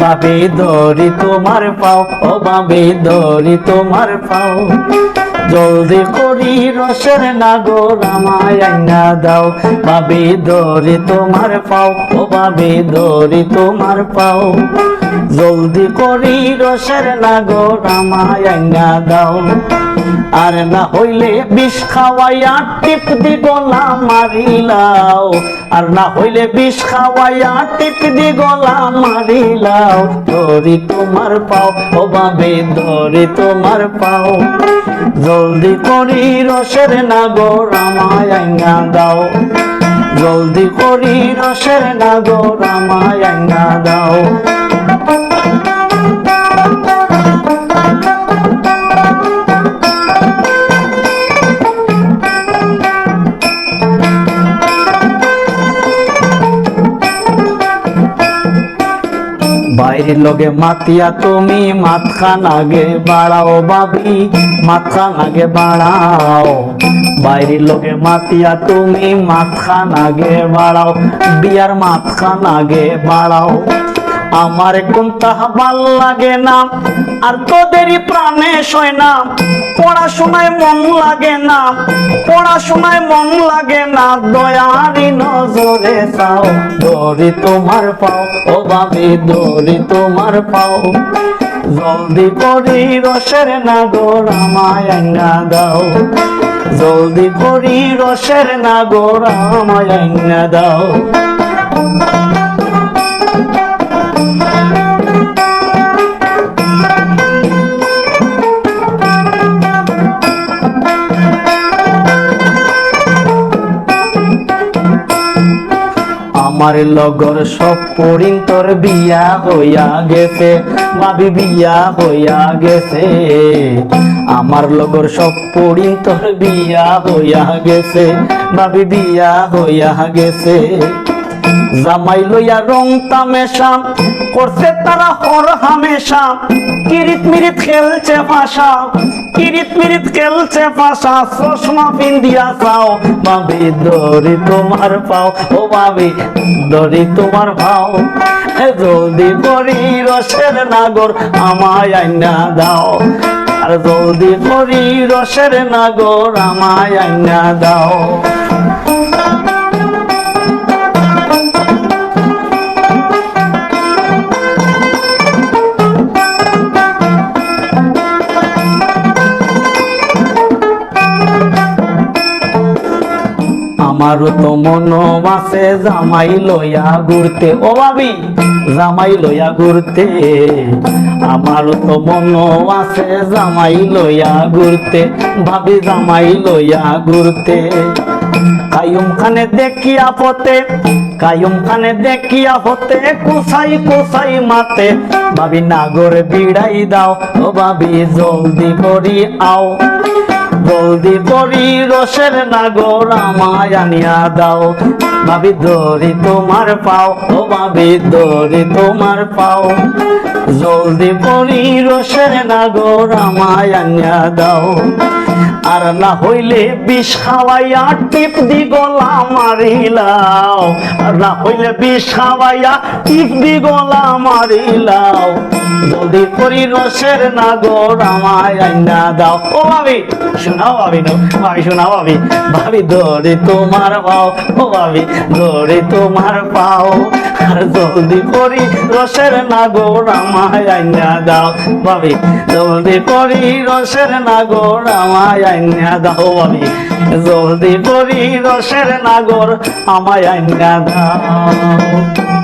বাবে দরি তোমার পাও ও বাবে দরি তোমার পাও। জলদি করি রসের নাগর আমায় আইনা দাও। বাবে দড়ি তোমার পাও, ও বাবে দড়ি তোমার পাও। জলদি করি রসের নাগর আমায় আইনা দাও। আর না হইলে বিষ খাওয়াইয়া টিপ দি গলা মারিলাও। আর না হইলে বিষ খাওয়াইয়া টিপ দি গলা মারিলাও। দড়ি তোমার পাও, ও বাবে দড়ি তোমার পাও। জলদি করি রসের নাগর আমায় আইনা দাও। জলদি করি রসের নাগর আমায় আইনা দাও। বাইরের লগে মাতিয়া, তুমি মাতখান আগে বাড়াও বাবি মাতখান আগে বাড়াও। বাইরের লগে মাতিয়া, তুমি মাতখান আগে বাড়াও, বিয়ার মাতখান আগে বাড়াও। আমার কোন তাহা ভালো লাগে না, আর তোদেরই প্রাণে সয় না। পড়াশোনায় মন লাগে না, পড়াশোনায় মন লাগে না। দয়ারি নজরে চাও, দড়ি তোমার পাও, ও বাবি, দড়ি তোমার পাও। জলদি করি রসের নাগর আমায় আইনা দাও। জলদি করি রসের নাগর আমায় আইনা দাও। আমার লগর সব পরিন তোর বিয়া হইয়া গেছে, ভাবি বিয়া হইয়া গেছে। আমার লগর সব পরিন তোর বিয়া হইয়া গেছে, ভাবি বিয়া হইয়া গেছে। জামাই লইয়া রং তামেশা, করছে তারা হর হামেশা। কিরিত মিরিত খেলছে ভাষা কিরিত মিরিত খেলছে ভাষা চশমা পিন্দিয়া চাও ভাবি দড়ি তোমার পাও, ও ভাবি দড়ি তোমার পাও। জলদি করি রসের নাগর আমায় আইনা দাও, আর জলদি করি রসের নাগর আমায় আইনা দাও। আমারও তো মন আছে জামাই লইয়া ঘুরতে। ও ভাবি, জামাই লইয়া ঘুরতে। আমারও তো মন আছে জামাই লইয়া ঘুরতে। ভাবি, জামাই লইয়া ঘুরতে। কায়ুম খানে দেখিয়া পথে, কায়ুম খানে দেখিয়া হতে কোসাই কোসাই মাতে। ভাবি, নাগর বিড়াই দাও। ও ভাবি, জলদি করি আও। জলদি পরি রসের নাগর আমায় আনিয়া দাও। ভাবি দৌড়ি তোমার পাও, ও ভাবি দৌড়ি তোমার পাও। জলদি পরি রসের নাগর আমায় আনিয়া দাও। আর না হইলে বিষ খাওয়াইয়া টিপ দি গলা মারিলাও। আর না হইলে বিষ খাওয়াইয়া টিপ দি গলা মারিলাও। জলদি করি রসের নাগর আমায় আইনা দাও। ও ভাবি, শোনাও ভাবি নো, ভাবি শোনাও ভাবি। ভাবি দড়ি তোমার পাও, ও ভাবি দড়ি তোমার পাও। আর জলদি করি রসের নাগর আমায় আইনা দাও। ভাবি জলদি করি রসের নাগর আমায় আইনা দাও আমি। জলদি পরি রসের নাগর আমায় আইনা দাও।